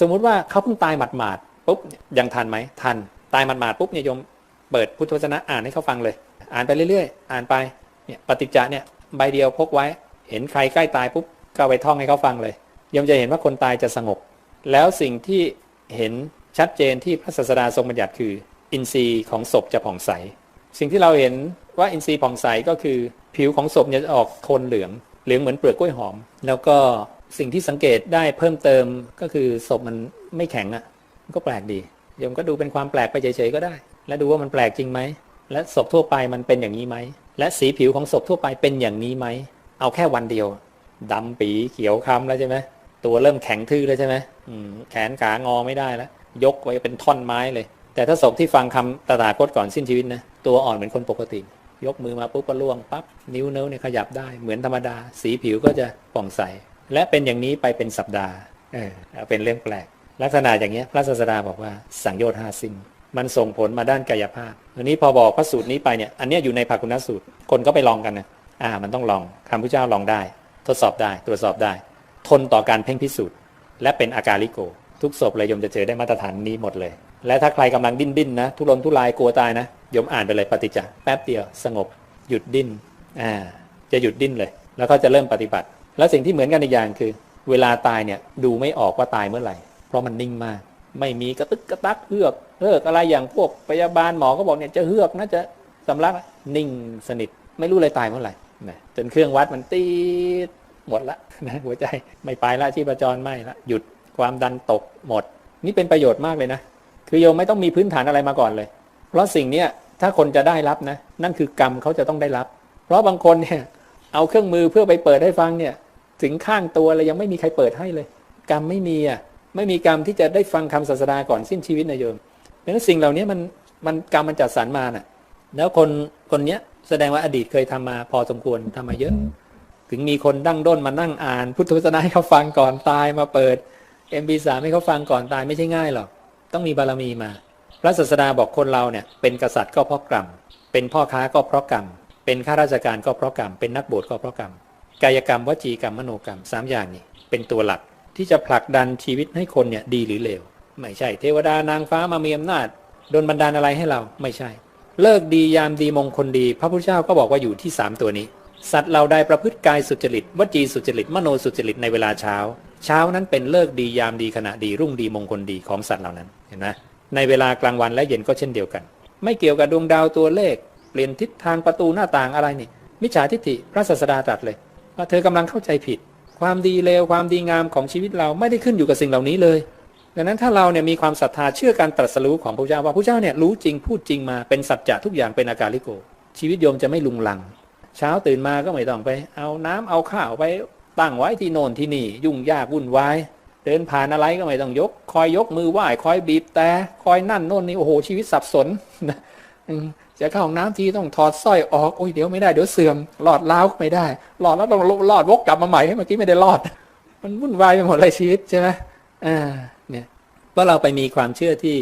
สมมุติว่าเขาเพิ่งตายหมาดๆปุ๊บยังทันไหมทันตายหมาดๆปุ๊บเนี่ยโยมเปิดพุทธวจนะอ่านให้เขาฟังเลย อ่านไปเรื่อยๆ อ่านไปเนี่ยปฏิจจะเนี่ยใบเดียวพกไว้ เห็นใครใกล้ตายปุ๊บก็ไปท่องให้เขาฟังเลยโยมจะเห็นว่าคนตายจะสงบ แล้วสิ่งที่เห็นชัดเจนที่พระศาสดาทรงบัญญัติคือ อินทรีย์ของศพจะผ่องใส สิ่งที่เราเห็นว่าอินทรีย์ผ่องใสก็คือ ผิวของศพเนี่ยจะออกโทนเหลืองเหลืองเหมือนเปลือกกล้วยหอม แล้วก็ สิ่งที่สังเกตได้เพิ่มเติมก็คือศพมันไม่แข็งอะ่ะมันก็แปลกดีโยมก็ดูเป็นความแปลกไปเฉยๆก็ได้ และดูว่ามันแปลกจริงไหมและศพทั่วไปมันเป็นอย่างนี้ไหมและสีผิวของศพทั่วไปเป็นอย่างนี้ไหมเอาแค่วันเดียวดำปีเขียวคล้ำแล้วใช่ไหมตัวเริ่มแข็งทื่อแล้วใช่ไหมมแขนขางอไม่ได้แล้วยกไว้เป็นท่อนไม้เลย แต่ถ้าศพที่ฟังคำตถาคตก่อนสิ้นชีวิตนะตัวอ่อนเหมือนคนปกติ ยกมือมาปุ๊บก็ล่วงปั๊บนิ้วเนิ้วเนี่ยขยับได้เหมือนธรรมดา สีผิวก็จะผ่องใส และเป็นอย่างนี้ไปเป็นสัปดาห์เออเป็นเรื่องแปลก ลักษณะอย่างเงี้ยพระศาสดาบอกว่าสังโยชน์ห้าสิ้นมันส่งผลมาด้านกายภาพอันนี้พอบอกพระสูตรนี้ไปเนี่ยอันเนี้ยอยู่ในภาคุณสูตร คนก็ไปลองกันนะอ่า มันต้องลองคำพุทธเจ้าลองได้ ทดสอบได้ตรวจสอบได้ ทนต่อการเพ่งพิสูจน์และเป็นอาการลิโก ทุกศพเลยโยมจะเจอได้มาตรฐานนี้หมดเลย และถ้าใครกำลังดิ้นดิ้นนะ ทุรนทุรายกลัวตายนะโยมอ่านไปเลยปฏิจจ์แป๊บเดียวสงบ หยุดดิ้นอ่าจะหยุดดิ้นเลย แล้วก็จะเริ่มปฏิบัติ แล้วสิ่งที่เหมือนกันอีกอย่างคือ เวลาตายเนี่ยดูไม่ออกว่าตายเมื่อไหร่ เพราะมันนิ่งมาก ไม่มีกระตึกกระตักเฮือกเฮือกอะไรอย่างพวกพยาบาลหมอก็บอกเนี่ยจะเฮือกนะจะสำลักนิ่งสนิทไม่รู้เลยตายเมื่อไหร่นะจนเครื่องวัดมันตีดหมดละนะหัวใจไม่ไปละชีพจรไม่ละหยุดความดันตกหมด นี่เป็นประโยชน์มากเลยนะ คือโยมไม่ต้องมีพื้นฐานอะไรมาก่อนเลย เพราะสิ่งเนี้ยถ้าคนจะได้รับนะ นั่นคือกรรมเขาจะต้องได้รับ เพราะบางคนเนี่ยเอาเครื่องมือเพื่อไปเปิดให้ฟังเนี่ย ถึงข้างตัวเลยยังไม่มีใครเปิดให้เลย กรรมไม่มีอะไม่มีกรรมที่จะได้ฟังคำศาสดาก่อนสิ้นชีวิตนะโยมเพราะฉะนั้นสิ่งเหล่านี้มันมันกรรมมันจัดสรรมาน่ะ แล้วคนคนเนี้ยแสดงว่าอดีตเคยทำมาพอสมควรทำมาเยอะ ถึงมีคนดั้งด้นมานั่งอ่าน พุทธวจนะให้เขาฟังก่อนตายมาเปิด MP3 ให้เขาฟังก่อนตายไม่ใช่ง่ายหรอกต้องมีบารมีมา พระศาสดาบอกคนเราเนี่ยเป็นกษัตริย์ก็เพราะกรรม เป็นพ่อค้าก็เพราะกรรม เป็นข้าราชการก็เพราะกรรม เป็นนักบวชก็เพราะกรรม กายกรรมวจีกรรมมโนกรรมสามอย่างนี้เป็นตัวหลักที่จะผลักดันชีวิตให้คนเนี่ยดีหรือเลวไม่ใช่เทวดานางฟ้ามามีอำนาจโดนบันดาลอะไรให้เราไม่ใช่ เลิกดียามดีมงคลดี พระพุทธเจ้าก็บอกว่าอยู่ที่3ตัวนี้ สัตว์เราได้ประพฤติกายสุจริตวจีสุจริตมโนสุจริตในเวลาเช้า เช้านั้นเป็นเลิกดียามดีขณะดีรุ่งดีมงคลดีของสัตว์เหล่านั้นเห็นไหมในเวลากลางวันและเย็นก็เช่นเดียวกัน ไม่เกี่ยวกับดวงดาวตัวเลข เปลี่ยนทิศทางประตูหน้าต่างอะไรนี่มิจฉาทิฏฐิพระศาสดาตรัสเลย ว่าเธอกำลังเข้าใจผิด ความดีเลวความดีงามของชีวิตเราไม่ได้ขึ้นอยู่กับสิ่งเหล่านี้เลย ดังนั้นถ้าเราเนี่ยมีความศรัทธาเชื่อการตรัสรู้ของพระเจ้าว่าพระเจ้าเนี่ยรู้จริงพูดจริงมาเป็นสัจจะทุกอย่างเป็นอาการลิโก ชีวิตโยมจะไม่ลุงลัง เช้าตื่นมาก็ไม่ต้องไป เอาน้ำเอาข้าวไปตั้งไว้ที่โน่นที่นี่ ยุ่งยากวุ่นวายเดินผ่านอะไรก็ไม่ต้องยก คอยยกมือไหว้คอยบีบแต่คอยนั่นโน่นนี่โอ้โหชีวิตสับสนนะ จะเข้าห้องน้ำทีต้องถอดสร้อยออกโอ้ยเดี๋ยวไม่ได้เดี๋ยวเสื่อมหลอดล้าวก็ไม่ได้ หลอดแล้วต้องหลอดวกกลับมาใหม่เมื่อกี้ไม่ได้รอด มันวุ่นวายไปหมดเลยชีวิตใช่ไหมอ่าเนี่ยว่าเราไปมีความเชื่อที่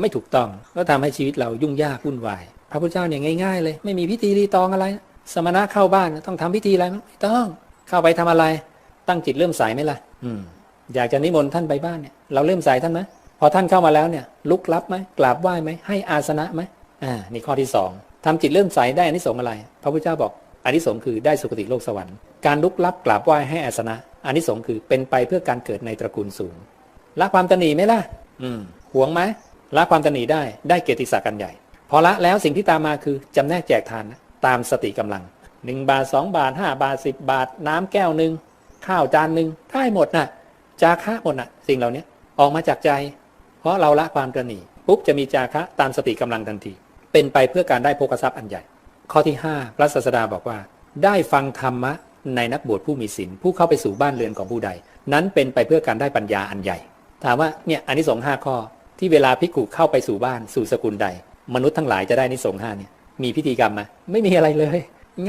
ไม่ถูกต้อง ก็ทำให้ชีวิตเรายุ่งยากวุ่นวาย พระพุทธเจ้าเนี่ยง่ายๆเลย ไม่มีพิธีรีตองอะไร สมณะเข้าบ้านต้องทำพิธีอะไรไม่ต้องเข้าไปทำอะไร ตั้งจิตเริ่มใสไหมล่ะ อืมอยากจะนิมนต์ท่านไปบ้านเนี่ยเราเริ่มใสท่านไหมพอท่านเข้ามาแล้วเนี่ยลุกรับไหมกราบไหว้ไหมให้อาสนะไหม อ่านี่ข้อที่สองทำจิตเริ่มใสได้อานิสงส์อะไร พระพุทธเจ้าบอกอานิสงส์คือได้สุคติโลกสวรรค์ การลุกรับกราบไหว้ให้อาสนะอานิสงส์คือเป็นไปเพื่อการเกิดในตระกูลสูงละความตนีไหมล่ะ อืมหวงไหมละความตนีได้ได้เกียรติศักดิ์กันใหญ่ พอละแล้วสิ่งที่ตามมาคือจำแนกแจกทานตามสติกำลังหนึ่งบาทสองบาทห้าบาทสิบบาท น้ำแก้วหนึ่งข้าวจานหนึ่งได้หมดน่ะ จาคะหมดน่ะ สิ่งเหล่านี้ออกมาจากใจ เพราะเราละความตระหนีปุ๊บจะมีจาคะตามสติกำลังทันที เป็นไปเพื่อการได้โภคทรัพย์อันใหญ่ ข้อที่ 5 พระศาสดาบอกว่า ได้ฟังธรรมะในนักบวชผู้มีศีลผู้เข้าไปสู่บ้านเรือนของผู้ใด นั้นเป็นไปเพื่อการได้ปัญญาอันใหญ่ ถามว่าเนี่ยอันนี้สงห้าข้อ ที่เวลาพิกุเข้าไปสู่บ้านสู่สกุลใด มนุษย์ทั้งหลายจะได้นิสงห้าเนี่ยมีพิธีกรรมไหมไม่มีอะไรเลย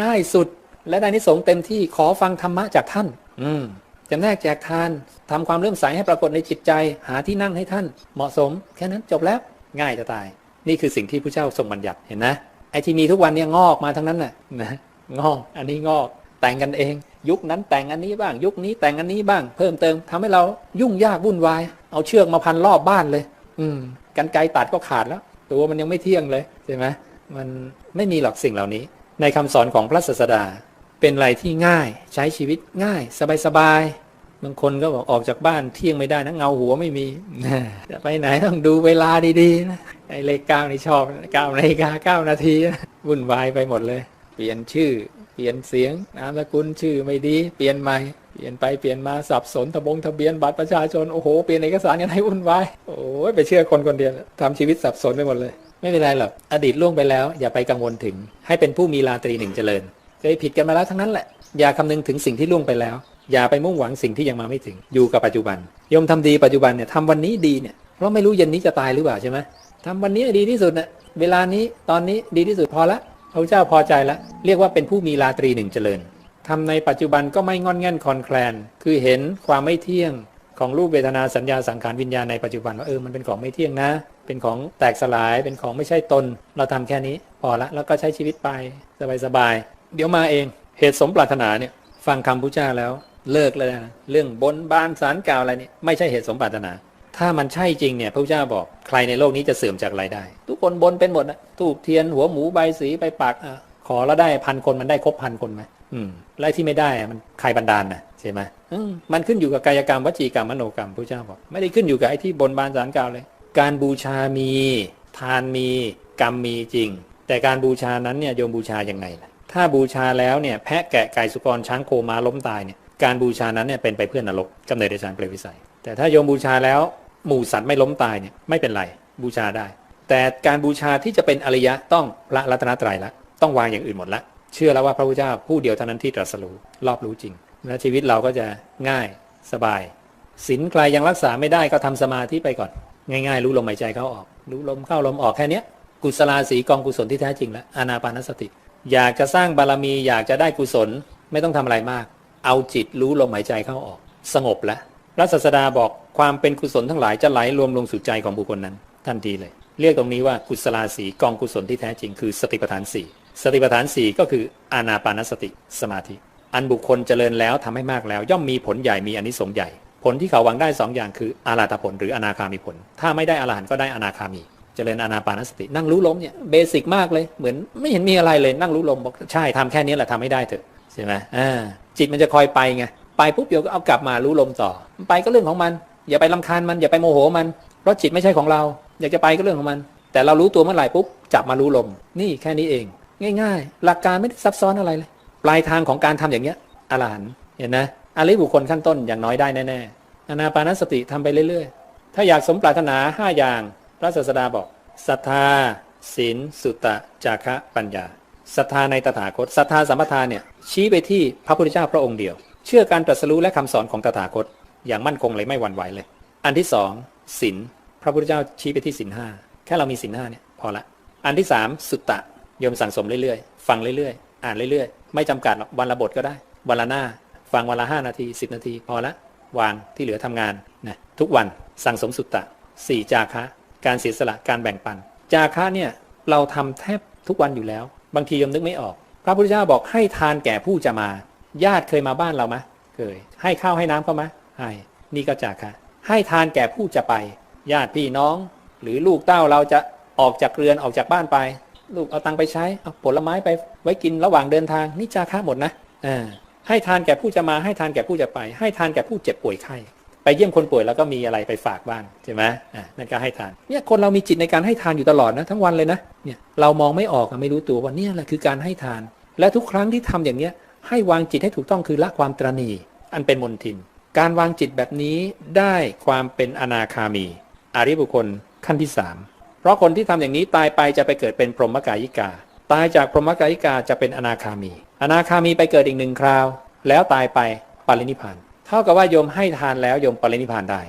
ง่ายสุดและได้นิสงเต็มที่ขอฟังธรรมะจากท่าน อืมจำแนกแจกทานทำความเลื่อมใสให้ปรากฏในจิตใจ หาที่นั่งให้ท่าน เหมาะสม แค่นั้นจบแล้ว ง่ายจะตาย นี่คือสิ่งที่พระเจ้าทรงบัญญัติเห็นนะไอ้ที่มีทุกวันเนี่ยงอกมาทั้งนั้นน่ะนะงอกอันนี้งอกแต่งกันเอง ยุคนั้นแต่งอันนี้บ้าง ยุคนี้แต่งอันนี้บ้าง เพิ่มเติมทำให้เรายุ่งยากวุ่นวาย เอาเชือกมาพันรอบบ้านเลย อืมกันไกตัดก็ขาดแล้ว ตัวมันยังไม่เที่ยงเลยใช่ไหมมันไม่มีหรอกสิ่งเหล่านี้ ในคำสอนของพระศาสดา เป็นอะไรที่ง่ายใช้ชีวิตง่าย สบายๆบางคนก็บอกออกจากบ้านเที่ยงไม่ได้นะเงาหัวไม่มีจะไปไหนต้องดูเวลาดีๆนะ ไอ้เลขเก้านี่ชอบเก้านาฬิกาเก้านาทีวุ่นวายไปหมดเลย เปลี่ยนชื่อ เปลี่ยนเสียงนามสกุลชื่อไม่ดี เปลี่ยนใหม่เปลี่ยนไปเปลี่ยนมาสับสนทะบงทะเบียนบัตรประชาชนโอ้โหเปลี่ยนเอกสารกันให้วุ่นวายโอ้ยไปเชื่อคนคนเดียวทำชีวิตสับสนไปหมดเลย ไม่เป็นไรหรอกอดีตล่วงไปแล้ว อย่าไปกังวลถึง ให้เป็นผู้มีลาตรีหนึ่งเจริญเคยผิดกันมาแล้วทั้งนั้นแหละอย่าคำนึงถึงสิ่งที่ล่วงไปแล้ว อย่าไปมุ่งหวังสิ่งที่ยังมาไม่ถึงอยู่กับปัจจุบันยมทำดีปัจจุบันเนี่ยทำวันนี้ดีเนี่ยเพราะไม่รู้เย็นนี้จะตายหรือเปล่าใช่ไหม ทำวันนี้ดีที่สุดนะเวลานี้ตอนนี้ดีที่สุดพอละพระเจ้าพอใจล้วเรียกว่าเป็นผู้มีลาตรีหนึ่งเจริญทำในปัจจุบันก็ไม่งอนแง่นคอนแคลน คือเห็นความไม่เที่ยงของรูปเวทนาสัญญาสังขารวิญญาณในปัจจุบันว่าเออมันเป็นของไม่เที่ยงนะ เป็นของแตกสลายเป็นของไม่ใช่ตน เราทำแค่นี้พอละแล้วก็ใช้ชีวิตไปสบายๆเดี๋ยวมาเอง เหตุสมปรารถนาเนี่ยฟังคำพุทธเจ้าแล้วเลิกเลยนะเรื่องบนบานสารกล่าวอะไรนี่ไม่ใช่เหตุสมปรารถนา ถ้ามันใช่จริงเนี่ยพระพุทธเจ้าบอกใครในโลกนี้จะเสื่อมจากอะไรได้ ทุกคนบนเป็นหมดนะทูบเทียนหัวหมูใบสีไปปักอะขอแล้วได้พันคนมันได้ครบพันคนไหมอืมแล้วไอ้ที่ไม่ได้อะมันใครบันดาลนะใช่ไหมอืมมันขึ้นอยู่กับกายกรรมวจีกรรมมโนกรรมพระเจ้าบอกไม่ได้ขึ้นอยู่กับไอ้ที่บนบานสารกล่าวเลย การบูชามี ทานมี กรรมมีจริง แต่การบูชานั้นเนี่ยโยมบูชายังไงล่ะถ้าบูชาแล้วเนี่ยแพะแกะไก่สุกรช้างโคมาล้มตายเนี่ยการบูชานั้นเนี่ยเป็นไปเพื่อนรกกำเนิดเดชานเปลววิสัย แต่ถ้าโยมบูชาแล้ว หมู่สัตว์ไม่ล้มตายเนี่ยไม่เป็นไรบูชาได้ แต่การบูชาที่จะเป็นอริยะต้องพระรัตนตรัยละต้องวางอย่างอื่นหมดละ เชื่อแล้วว่าพระพุทธเจ้าผู้เดียวเท่านั้นที่ตรัสรู้รอบรู้จริงและชีวิตเราก็จะง่ายสบายศีลใครยังรักษาไม่ได้ก็ทำสมาธิไปก่อน ง่าย ๆ รู้ลมหายใจเข้าออก รู้ลมเข้าลมออกแค่นี้กุศลาสีกองกุศลที่แท้จริงแล้วอานาปานสติ อยากจะสร้างบารมีอยากจะได้กุศลไม่ต้องทำอะไรมาก เอาจิตรู้ลมหายใจเข้าออก สงบแล้วพระศาสดาบอก ความเป็นกุศลทั้งหลายจะไหลรวมลงสู่ใจของบุคคลนั้นทันทีเลย เรียกตรงนี้ว่ากุศลาสีกองกุศลที่แท้จริงคือสติปัฏฐานสี่สติปัฏฐานสี่ก็คืออานาปานสติสมาธิ อันบุคคลเจริญแล้วทำให้มากแล้ว ย่อมมีผลใหญ่มีอนิสงส์ใหญ่ ผลที่เขาหวังได้สองอย่างคืออาราธผลหรืออนาคามีผล ถ้าไม่ได้อรหันต์ก็ได้อนาคามี เจริญอานาปานสติ นั่งรู้ลมเนี่ยเบสิกมากเลยเหมือนไม่เห็นมีอะไรเลยนั่งรู้ลมบอกใช่ทำแค่นี้แหละทำให้ได้เถอะใช่ไหมอ่าจิตมันจะคอยไปไงไปปุ๊บเดี๋ยวก็เอากลับมารู้ลมต่อ ไปก็เรื่องของมัน อย่าไปลำคาญมันอย่าไปโมโหมัน เพราะจิตไม่ใช่ของเรา อยากจะไปก็เรื่องของมัน แต่เรารู้ตัวเมื่อไหร่ปุ๊บจับมารู้ลม นี่แค่นี้เอง ง่าย ๆ หลักการไม่ได้ซับซ้อนอะไรเลย ปลายทางของการทำอย่างเงี้ยอรหันต์เห็นนะอริบุคคลขั้นต้นอย่างน้อยได้แน่ๆอานาปานสติทำไปเรื่อยๆ ถ้าอยากสมปรารถนา5อย่าง พระศาสดาบอกศรัทธาศีลสุตะจาคะปัญญาศรัทธาในตถาคตศรัทธาสัมปทานเนี่ยชี้ไปที่พระพุทธเจ้าพระองค์เดียว เชื่อการตรัสรู้และคำสอนของตถาคต อย่างมั่นคงเลยไม่หวั่นไหวเลย อันที่สองศีลพระพุทธเจ้าชี้ไปที่ศีลห้าแค่เรามีศีลห้าเนี่ยพอละ อันที่สามสุตตะโยมสั่งสมเรื่อยๆ ฟังเรื่อยๆ อ่านเรื่อยๆ ไม่จำกัดวันละบทก็ได้ วันละหน้า ฟังวันละห้านาทีสิบนาที พอละ วางที่เหลือทำงานนะทุกวันสั่งสมสุตตะสี่จาคะ การเสียสละการแบ่งปัน จาคะเนี่ยเราทำแทบทุกวันอยู่แล้ว บางทีโยมนึกไม่ออก พระพุทธเจ้าบอกให้ทานแก่ผู้จะมา ญาติเคยมาบ้านเราไหมเคย ให้ข้าวให้น้ำเขาไหม ให้นี่ก็จาค่ะ ให้ทานแก่ผู้จะไป ญาติพี่น้อง หรือลูกเต้าเราจะออกจากเรือนออกจากบ้านไป ลูกเอาตังไปใช้เอาผลไม้ไปไว้กินระหว่างเดินทางนี่จาค่าหมดนะอ่าให้ทานแก่ผู้จะมาให้ทานแก่ผู้จะไป ให้ทานแก่ผู้เจ็บป่วยไข้ไปเยี่ยมคนป่วยแล้วก็มีอะไรไปฝากบ้างใช่ไหมอ่านั่นก็ให้ทานเนี่ยคนเรามีจิตในการให้ทานอยู่ตลอดนะทั้งวันเลยนะเนี่ยเรามองไม่ออกไม่รู้ตัวว่านี่แหละคือการให้ทาน และทุกครั้งที่ทำอย่างเนี้ยให้วางจิตให้ถูกต้องคือละความตรณีอันเป็นมนทิน การวางจิตแบบนี้ได้ความเป็นอนาคามี อริบุคคลขั้นที่สามเพราะคนที่ทำอย่างนี้ตายไปจะไปเกิดเป็นพรหมกายิกา ตายจากพรหมกายิกาจะเป็นอนาคามี อนาคามีไปเกิดอีกหนึ่งคราว แล้วตายไปปรินิพานเท่ากับว่าโยมให้ทานแล้วโยมปรินิพพานได้